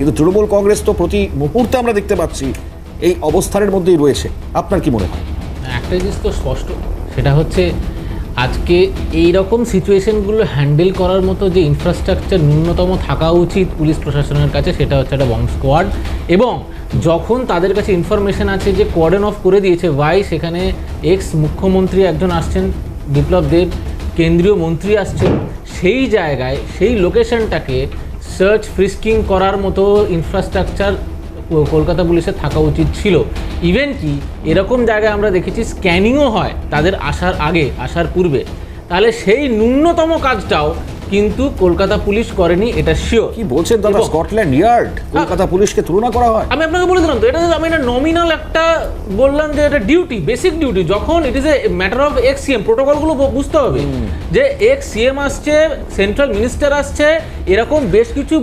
কিন্তু তৃণমূল কংগ্রেস তো প্রতি মুহূর্তে আমরা দেখতে পাচ্ছি এই অবস্থানের মধ্যেই রয়েছে। আপনার কি মনে হয়? একটা জিনিস তো স্পষ্ট, সেটা হচ্ছে আজকে এই রকম সিচুয়েশনগুলো হ্যান্ডেল করার মতো যে ইনফ্রাস্ট্রাকচার ন্যূনতম থাকা উচিত পুলিশ প্রশাসনের কাছে, সেটা হচ্ছে একটা বম্ব স্কোয়াড এবং যখন তাদের কাছে ইনফরমেশন আছে যে কোয়ার্ডন অফ করে দিয়েছে ওয়াই সেখানে এক্স মুখ্যমন্ত্রী একজন আসছেন, বিপ্লব দেব, কেন্দ্রীয় মন্ত্রী আসছেন, সেই জায়গায়, সেই লোকেশনটাকে সার্চ ফ্রিস্কিং করার মতো ইনফ্রাস্ট্রাকচার কলকাতা পুলিশের থাকা উচিত ছিল। ইভেন কি, এরকম জায়গায় আমরা দেখেছি স্ক্যানিংও হয় তাদের আসার আগে, আসার পূর্বে। তাহলে সেই ন্যূনতম কাজটাও কিন্তু কলকাতা পুলিশ করেনি এটা শিওর কি বলছেন দাদা? স্কটল্যান্ড ইয়ার্ড কলকাতা পুলিশকে তুলনা করা হয়। আমি আপনাকে বলে দিলাম তো এটা আমি একটা নমিনাল একটা বললাম যে এটা ডিউটি বেসিক ডিউটি যখন it is a matter of ex CM প্রোটোকলগুলো বুঝতে হবে যে এক্স সিএম আসছে সেন্ট্রাল মিনিস্টার আসছে এরকম বেশ কিছু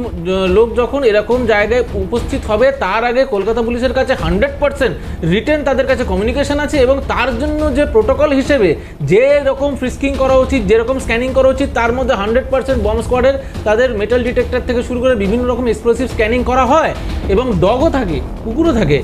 লোক যখন এরকম জায়গায় উপস্থিত হবে তার আগে কলকাতা পুলিশের কাছে হান্ড্রেড পার্সেন্ট রিটেন তাদের কাছে কমিউনিকেশন আছে এবং তার জন্য যে প্রোটোকল হিসেবে যে রকম ফ্রিস্কিং করা উচিত যেরকম স্ক্যানিং করা উচিত তার মধ্যে হান্ড্রেড পার্সেন্ট বম্ব স্কোয়াডের তাদের মেটাল ডিটেক্টর থেকে শুরু করে বিভিন্ন রকম এক্সপ্লোসিভ স্ক্যানিং করা হয় এবং ডগও থাকে কুকুরও থাকে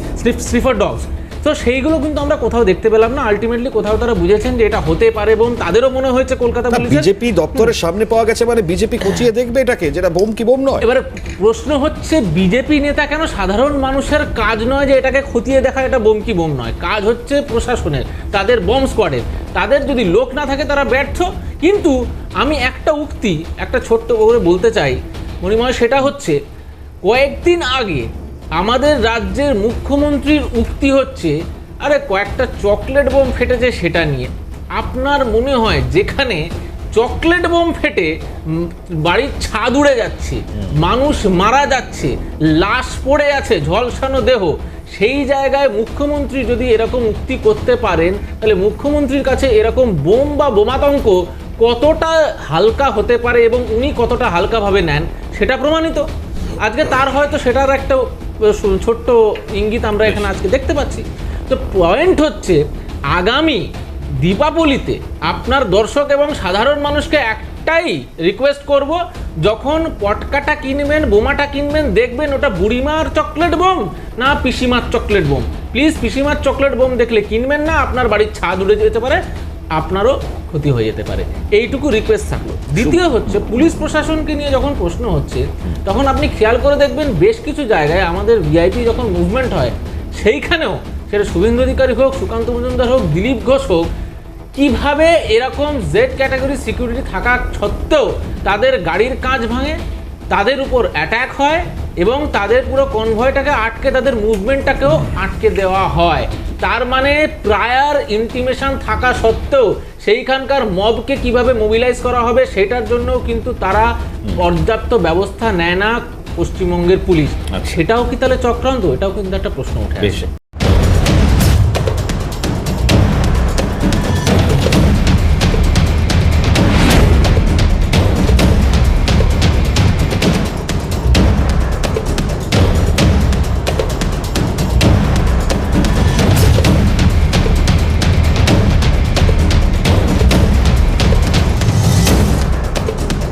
স্লিফার ডগস তো সেইগুলো কিন্তু আমরা কোথাও দেখতে পেলাম না। আলটিমেটলি কোথাও তারা বুঝেছেন যে এটা হতে পারে এবং তাদেরও মনে হয়েছে কলকাতা বিজেপি দপ্তরের সামনে পাওয়া গেছে মানে বিজেপি খতিয়ে দেখবে এটাকে যেটা বোম কি বোম নয়? এবারে প্রশ্ন হচ্ছে বিজেপি নেতা কেন সাধারণ মানুষের কাজ নয় যে এটাকে খতিয়ে দেখা এটা বোম কি বোম নয়? কাজ হচ্ছে প্রশাসনের তাদের বোম স্কোয়াডের তাদের যদি লোক না থাকে তারা ব্যর্থ। কিন্তু আমি একটা উক্তি একটা ছোট্ট করে বলতে চাই। মণিময় সেটা হচ্ছে কয়েকদিন আগে আমাদের রাজ্যের মুখ্যমন্ত্রীর উক্তি হচ্ছে আরে কয়েকটা চকলেট বোম ফেটেছে সেটা নিয়ে। আপনার মনে হয় যেখানে চকলেট বোম ফেটে বাড়ির ছাদ উড়ে যাচ্ছে মানুষ মারা যাচ্ছে লাশ পড়ে আছে ঝলসানো দেহ সেই জায়গায় মুখ্যমন্ত্রী যদি এরকম উক্তি করতে পারেন তাহলে মুখ্যমন্ত্রীর কাছে এরকম বোম বা বোমাতঙ্ক কতটা হালকা হতে পারে এবং উনি কতটা হালকাভাবে নেন সেটা প্রমাণিত। আজকে তার হয়তো সেটার একটা ছোট্ট ইঙ্গিত আমরা এখানে আজকে দেখতে পাচ্ছি। তো পয়েন্ট হচ্ছে আগামী দীপাবলিতে আপনার দর্শক এবং সাধারণ মানুষকে একটাই রিকোয়েস্ট করব যখন পটকাটা কিনবেন বোমাটা কিনবেন দেখবেন ওটা বুড়িমার চকলেট বোম না পিসিমার চকলেট বোম প্লিজ পিসিমার চকলেট বোম দেখলে কিনবেন না আপনার বাড়ির ছাদ উড়ে যেতে পারে। আপনারও ক্ষতি হয়ে যেতে পারে। এইটুকু রিকোয়েস্ট থাকল। দ্বিতীয় হচ্ছে, পুলিশ প্রশাসনকে নিয়ে যখন প্রশ্ন হচ্ছে, তখন আপনি খেয়াল করে দেখবেন বেশ কিছু জায়গায় আমাদের ভিআইপি যখন মুভমেন্ট হয়, সেইখানেও সেটা শুভেন্দু অধিকারী হোক, সুকান্ত মজুমদার হোক, দিলীপ ঘোষ হোক, কীভাবে এরকম জেড ক্যাটাগরি সিকিউরিটি থাকা সত্ত্বেও তাদের গাড়ির কাঁচ ভাঙে, তাদের উপর অ্যাটাক হয় এবং তাদের পুরো কনভয়টাকে আটকে তাদের মুভমেন্টটাকেও আটকে দেওয়া হয়। তার মানে প্রায়ার ইন্টিমেশন থাকা সত্ত্বেও সেইখানকার মবকে কীভাবে মোবিলাইজ করা হবে সেটার জন্য কিন্তু তারা পর্যাপ্ত ব্যবস্থা নেয় না পশ্চিমবঙ্গের পুলিশ। সেটাও কি তাহলে চক্রান্ত? এটাও কিন্তু একটা প্রশ্ন। বেশ।